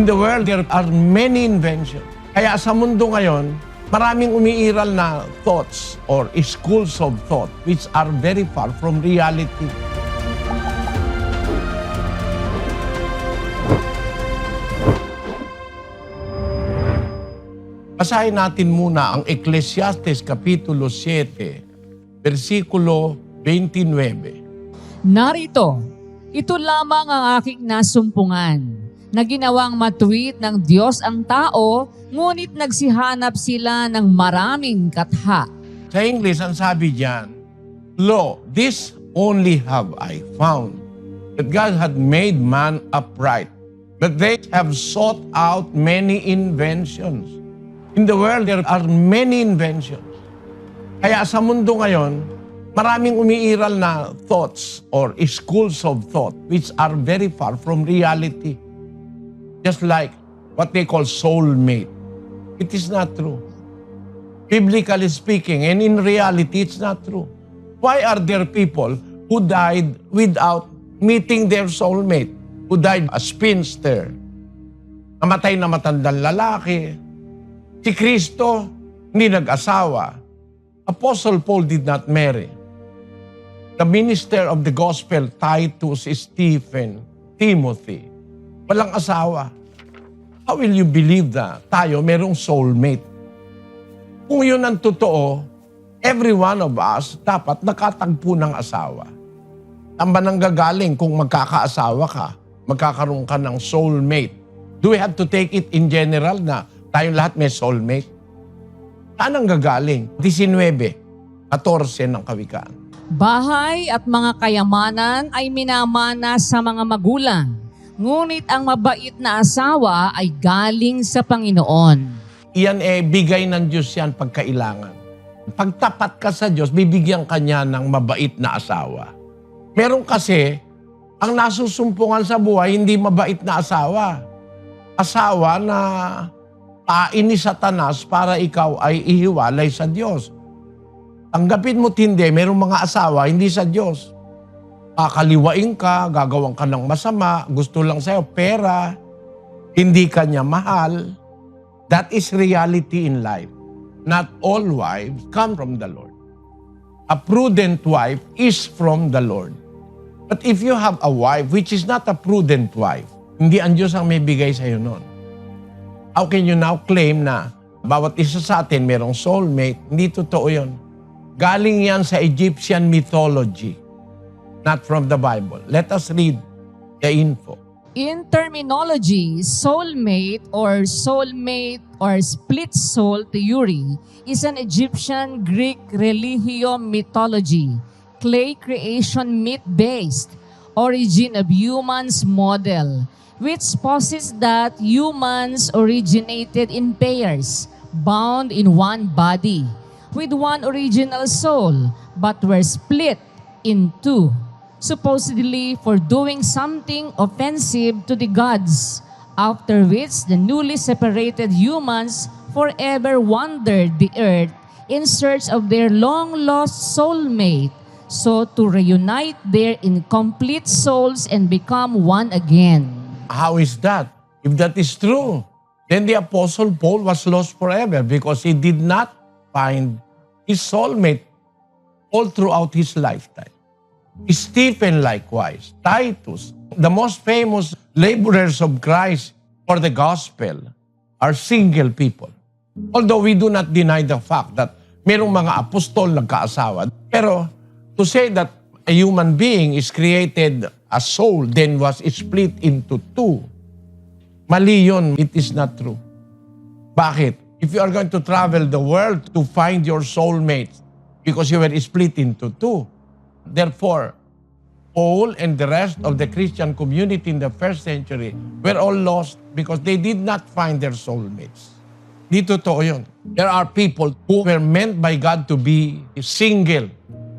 In the world, there are many inventions. Kaya sa mundo ngayon, maraming umiiral na thoughts or schools of thought which are very far from reality. Basahin natin muna ang Ecclesiastes Kapitulo 7, versikulo 29. Narito, ito lamang ang aking nasumpungan, na ginawang matuwid ng Diyos ang tao, ngunit nagsihanap sila ng maraming katha. Sa English, ang sabi diyan, Lo, this only have I found, that God had made man upright, but they have sought out many inventions. In the world, there are many inventions. Kaya sa mundo ngayon, maraming umiiral na thoughts or schools of thought which are very far from reality. Just like what they call soulmate. It is not true biblically speaking, and in reality, it's not true. Why are there people who died without meeting their soulmate? Who died a spinster? Namatay na matandang lalaki. Si Kristo, hindi nag-asawa. Apostle Paul did not marry. The minister of the gospel, Titus, Stephen, Timothy, walang asawa. How will you believe that tayo merong soulmate? Kung yun ang totoo, every one of us dapat nakatagpo ng asawa. Ang ba nang gagaling kung magkakaasawa ka, magkakaroon ka ng soulmate? Do we have to take it in general na tayong lahat may soulmate? Saan ang gagaling? 19, 14 ng kawikaan. Bahay at mga kayamanan ay minamana sa mga magulang, ngunit ang mabait na asawa ay galing sa Panginoon. Iyan eh, bigay ng Diyos yan pagkailangan. Pagtapat ka sa Diyos, bibigyan ka niya ng mabait na asawa. Meron kasi, ang nasusumpungan sa buhay, hindi mabait na asawa. Asawa na tain ni Satanas para ikaw ay ihiwalay sa Diyos. Tanggapin mo't hindi, merong mga asawa hindi sa Diyos. Kakaliwain ka, gagawin ka ng masama, gusto lang sa'yo pera, hindi ka niya mahal. That is reality in life. Not all wives come from the Lord. A prudent wife is from the Lord. But if you have a wife which is not a prudent wife, hindi ang Diyos ang may bigay sa iyo noon. How can you now claim na bawat isa sa atin merong soulmate? Hindi totoo yun. Galing yan sa Egyptian mythology, not from the Bible. Let us read the info. In terminology, soulmate or soulmate or split soul theory is an Egyptian Greek religio mythology, clay creation myth-based origin of humans model, which posits that humans originated in pairs, bound in one body, with one original soul, but were split in two supposedly for doing something offensive to the gods, after which the newly separated humans forever wandered the earth in search of their long-lost soulmate, so to reunite their incomplete souls and become one again. How is that? If that is true, then the Apostle Paul was lost forever because he did not find his soulmate all throughout his lifetime. Stephen likewise, Titus, the most famous laborers of Christ for the gospel are single people. Although we do not deny the fact that merong mga apostol nagkaasawa. Pero to say that a human being is created a soul then was split into two, mali yun. It is not true. Bakit? If you are going to travel the world to find your soulmate because you were split into two, therefore, Paul and the rest of the Christian community in the first century were all lost because they did not find their soulmates. Di totoo yun. There are people who were meant by God to be single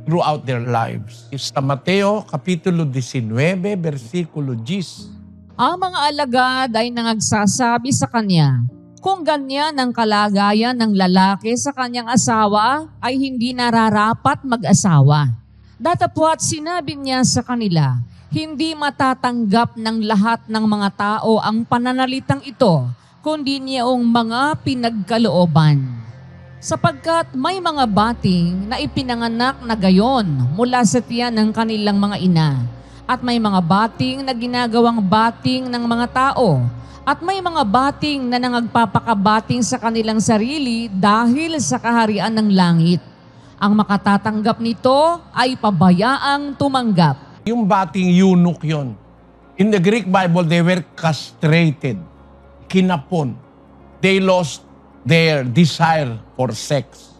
throughout their lives. Sa Mateo, Kapitulo 19, versikulo 10. Ang mga alagad ay nangagsasabi sa kanya, kung ganyan ang kalagayan ng lalaki sa kanyang asawa, ay hindi nararapat mag-asawa. Datapwat sinabi niya sa kanila, hindi matatanggap ng lahat ng mga tao ang pananalitang ito, kundi niyong mga pinagkalooban. Sapagkat may mga bating na ipinanganak na gayon mula sa tiyan ng kanilang mga ina, at may mga bating na ginagawang bating ng mga tao, at may mga bating na nangagpapakabating sa kanilang sarili dahil sa kaharian ng langit. Ang makatatanggap nito ay pabayaang tumanggap. Yung bating eunuch yon. In the Greek Bible, they were castrated, kinapon. They lost their desire for sex.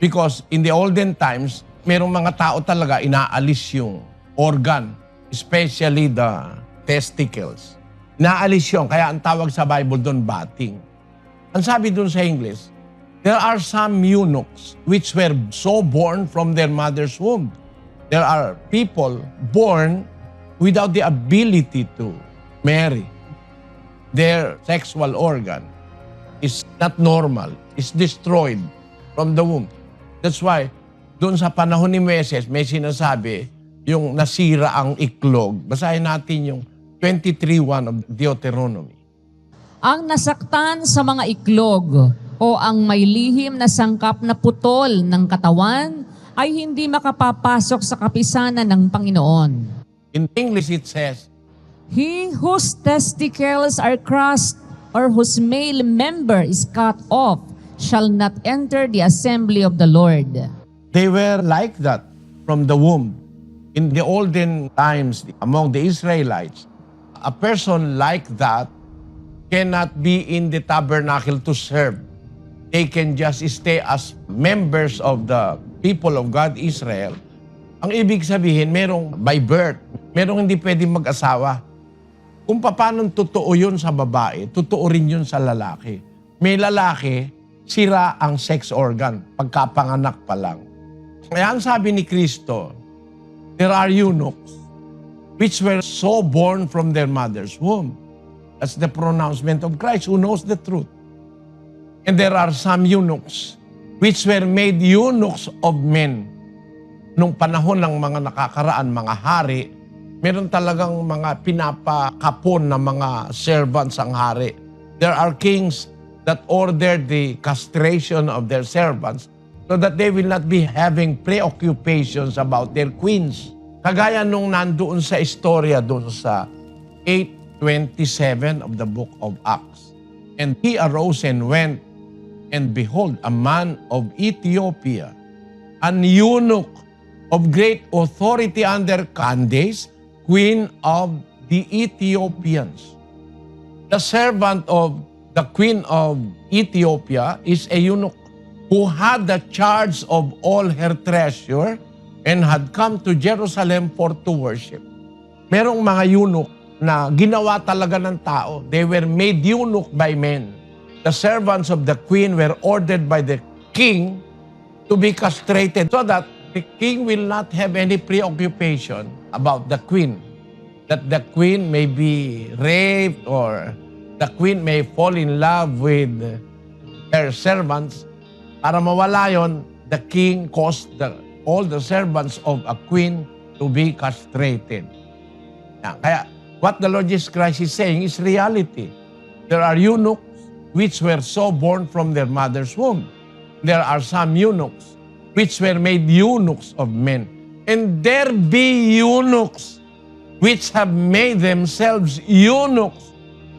Because in the olden times, merong mga tao talaga inaalis yung organ, especially the testicles. Inaalis yun, kaya ang tawag sa Bible doon, bating. Ang sabi doon sa English, there are some eunuchs which were so born from their mother's womb. There are people born without the ability to marry. Their sexual organ is not normal, is destroyed from the womb. That's why, doon sa panahon ni Moses, may sinasabi, yung nasira ang iklog. Basahin natin yung 23.1 of Deuteronomy. Ang nasaktan sa mga iklog o ang may lihim na sangkap na putol ng katawan ay hindi makapapasok sa kapisanan ng Panginoon. In English, it says, He whose testicles are crushed or whose male member is cut off shall not enter the assembly of the Lord. They were like that from the womb. In the olden times, among the Israelites, a person like that cannot be in the tabernacle to serve. They can just stay as members of the people of God, Israel. Ang ibig sabihin, merong by birth, merong hindi pwedeng mag-asawa. Kung paano totoo yun sa babae, totoo rin yun sa lalaki. May lalaki, sira ang sex organ, pagkapanganak pa lang. Kaya ang sabi ni Kristo, there are eunuchs which were so born from their mother's womb. That's the pronouncement of Christ who knows the truth. And there are some eunuchs which were made eunuchs of men. Nung panahon ng mga nakakaraan, mga hari, meron talagang mga pinapakapon na mga servants ang hari. There are kings that ordered the castration of their servants so that they will not be having preoccupations about their queens. Kagaya nung nandoon sa istorya doon sa 8.27 of the book of Acts. And he arose and went, and behold, a man of Ethiopia, an eunuch of great authority under Candace, queen of the Ethiopians. The servant of the queen of Ethiopia is a eunuch who had the charge of all her treasure and had come to Jerusalem for to worship. Merong mga eunuch na ginawa talaga ng tao. They were made eunuch by men. The servants of the queen were ordered by the king to be castrated so that the king will not have any preoccupation about the queen. That the queen may be raped or the queen may fall in love with her servants. Para mawala yon, the king caused the, all the servants of a queen to be castrated. Yan. Kaya what the Lord Jesus Christ is saying is reality. There are eunuchs which were so born from their mother's womb. There are some eunuchs which were made eunuchs of men. And there be eunuchs which have made themselves eunuchs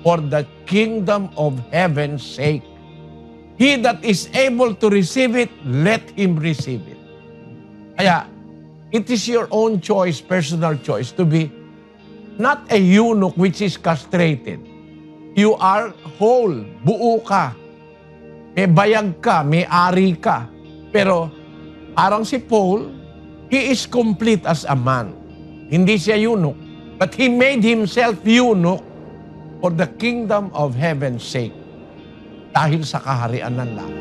for the kingdom of heaven's sake. He that is able to receive it, let him receive it. Kaya, it is your own choice, personal choice, to be not a eunuch which is castrated. You are whole, buo ka. May bayag ka, may ari ka. Pero parang si Paul, he is complete as a man. Hindi siya eunuch. But he made himself eunuch for the kingdom of heaven's sake. Dahil sa kaharian ng langit.